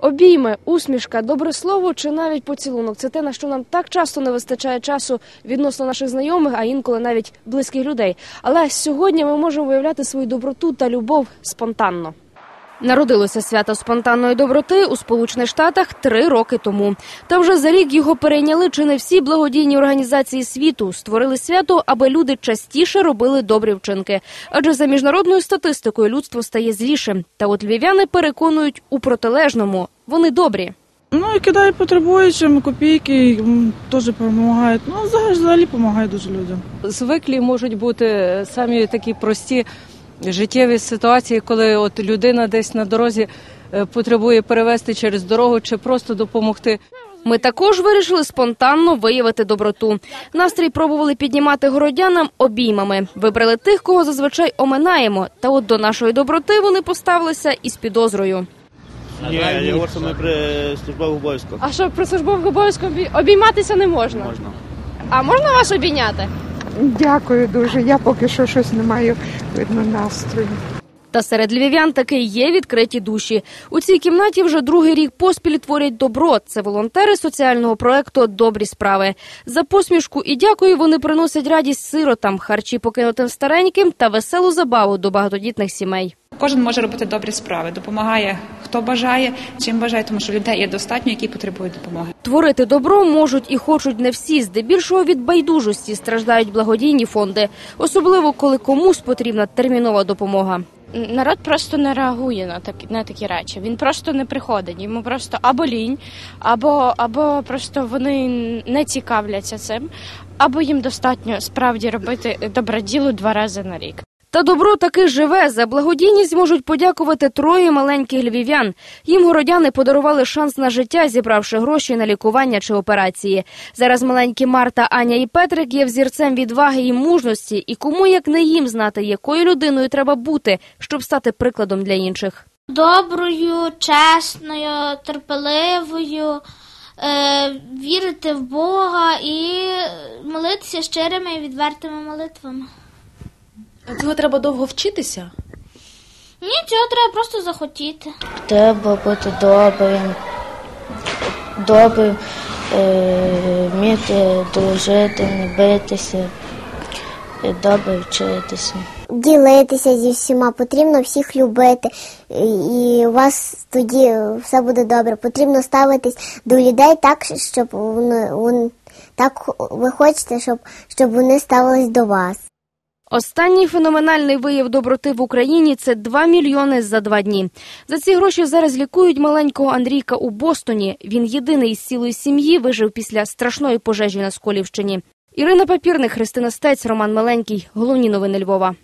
Обійми, усмішка, добре слово чи навіть поцілунок це те, на що нам так часто не вистачає часу відносно наших знайомих, а інколи навіть близьких людей. Але сьогодні ми можемо виявляти свою доброту та любов спонтанно. Народилося свято спонтанної доброти у Сполучених Штатах три роки тому. Та вже за рік його перейняли чи не всі благодійні організації світу. Створили свято, аби люди частіше робили добрі вчинки. Адже за міжнародною статистикою людство стає злішим. Та от львів'яни переконують у протилежному. Вони добрі. Ну і кидаю потребуючим копійки, м, теж допомагають. Ну, взагалі, взагалі допомагають дуже людям. звиклі можуть бути самі такі прості життєві ситуації, коли от людина десь на дорозі е, потребує перевезти через дорогу чи просто допомогти. Ми також вирішили спонтанно виявити доброту. Настрій пробували піднімати городянам обіймами. Вибрали тих, кого зазвичай оминаємо. Та от до нашої доброти вони поставилися із підозрою. Ні, я говорю, що ми при службових обов'язках. А що при службових обов'язках обійматися не можна? Можна. А можна вас обійняти? Дякую дуже. Я поки що щось не маю видно настрою. Та серед львів'ян таки є відкриті душі. У цій кімнаті вже другий рік поспіль творять добро. Це волонтери соціального проекту Добрі справи. За посмішку і дякую вони приносять радість сиротам, харчі покинутим стареньким та веселу забаву до багатодітних сімей. Кожен може робити добрі справи, допомагає хто бажає, чим бажає, тому що людей є достатньо, які потребують допомоги. Творити добро можуть і хочуть не всі. Здебільшого від байдужості страждають благодійні фонди, особливо коли комусь потрібна термінова допомога. Народ просто не реагує на такі на такі речі. Він просто не приходить. Йому просто або лінь, або, або просто вони не цікавляться цим, або їм достатньо справді робити добре діло два рази на рік. Та добро таки живе. За благодійність можуть подякувати троє маленьких львів'ян. Їм городяни подарували шанс на життя, зібравши гроші на лікування чи операції. Зараз маленькі Марта, Аня і Петрик є взірцем відваги і мужності. І кому як не їм знати, якою людиною треба бути, щоб стати прикладом для інших. доброю, чесною, терпеливою, е, вірити в Бога і молитися щирими і відвертими молитвами. А цього треба довго вчитися? Ні, цього треба просто захотіти. Треба бути добрим, добрим, е, вміти дружити, не битися, і добре вчитися. ділитися зі всіма, потрібно всіх любити, і у вас тоді все буде добре. Потрібно ставитись до людей так, щоб вони, вони так ви хочете, щоб, щоб вони ставились до вас. Останній феноменальний вияв доброти в Україні це 2 мільйони за два дні. За ці гроші зараз лікують маленького Андрійка у Бостоні. Він єдиний із цілої сім'ї вижив після страшної пожежі на Сколівщині. Ірина Папірник, Христина Стець, Роман Маленький. Головні новини Львова.